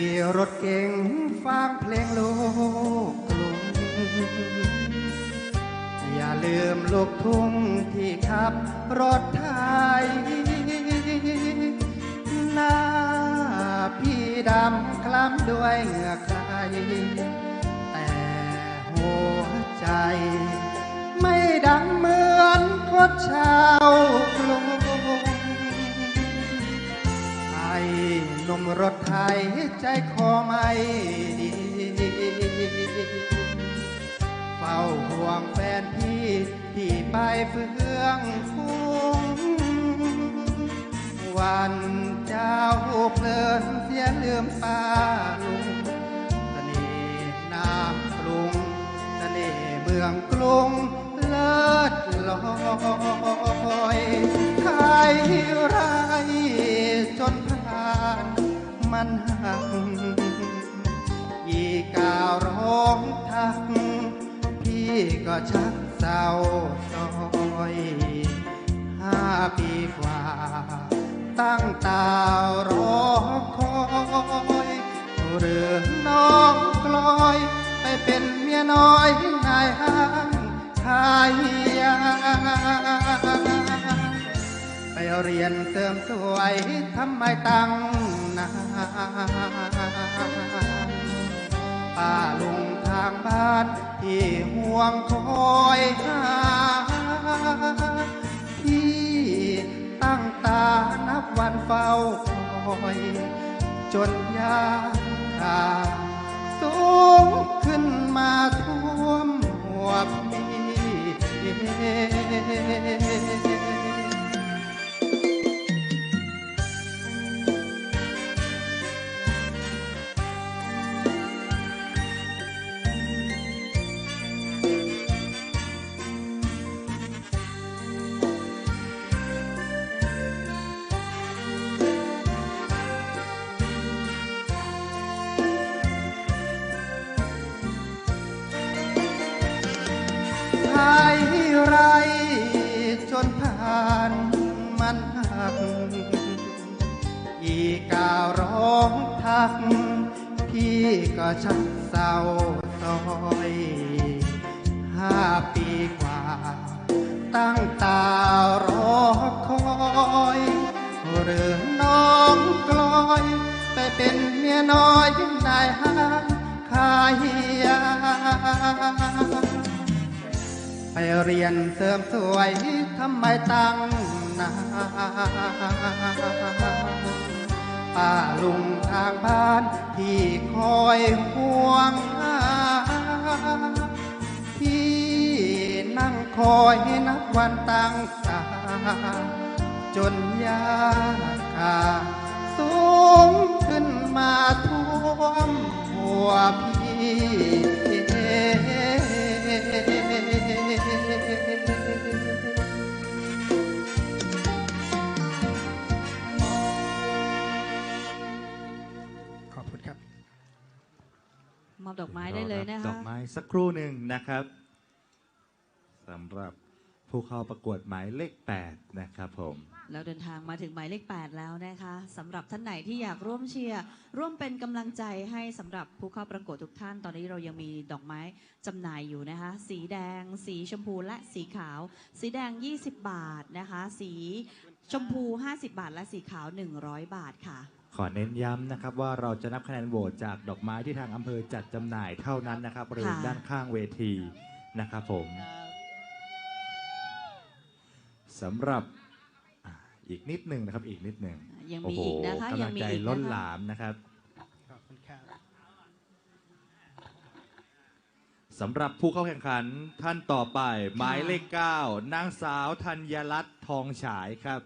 ขี่รถเก่งฟังเพลงลูกกรุงอย่าลืมลูกทุ่งที่ขับรถไทยหน้าพี่ดำคล้ำด้วยเหงื่อใคร แต่หัวใจ ไม่ดังเหมือนคนชาวกรุ มรถไทยใจคอไม่ดีเฝ้าห่วงแฟนพี่ที่ไปเฟื่องฟุ้งวันเจ้าเพลินเสียลืมป้าลุงเสน่ห์น้ำกรุงเสน่ห์เมืองกรุงเลิศลอย มันหักอีกาวร้องทัก พี่ก็ชักเศร้าซอยห้าปีกว่า ตั้งตารอคอยเรืองน้องกลอย ไปเป็นเมียน้อยนายห้างชายยา เรียนเติมสวยทำไมตั้งนานป้าลุงทางบ้านที่ห่วงคอยหาที่ตั้งตานับวันเฝ้าคอย จนยามคาสูงขึ้นมาท่วมหัวพี่านมันหัก อีกาวร้องทัก พี่ก็ชักเศร้าซอยห้าปีกว่า ตั้งตารอคอยเรื่องน้องกลอย ไปเป็นเมียน้อยนายห้างขายยา ไปเรียนเสริมสวยทำไมตั้งนานป้าลุงทางบ้านที่คอยห่วงหาที่นั่งคอยนับวันตั้งตาจนยากคาสูง ดอกไม้ได้เลยนะดคะอกไม้สักครู่หนึ่งนะครับสำหรับผู้เข้าประกวดหมายเลข 8 นะครับผม เราเดินทางมาถึงหมายเลข 8 แล้วนะคะสำหรับท่านไหนที่อยากร่วมเชียร์ร่วมเป็นกำลังใจให้สำหรับผู้เข้าประกวดทุกท่าน ตอนนี้เรายังมีดอกไม้จำหน่ายอยู่นะคะ สีแดง สีชมพูและสีขาว สีแดง 20 บาทนะคะ สีชมพู 50 บาท และสีขาว 100 บาทค่ะ ขอเน้นย้ำนะครับว่าเราจะนับคะแนนโหวตจากดอกไม้ที่ทางอำเภอจัดจำหน่ายเท่านั้นนะครับบริเวณค่ะ ด้านข้างเวทีนะครับผมสำหรับอ่าอีกนิดหนึ่งนะครับอีกนิดหนึ่งยังโอ้มีโหอีกนะคะกำยัลังงมีใจอีกล้นนะคะหลามนะครับขอบคุณครับ สำหรับผู้เข้าแข่งขันท่านต่อไป หมายเลข 9 นางสาวธัญรัตน์ทองฉายครับ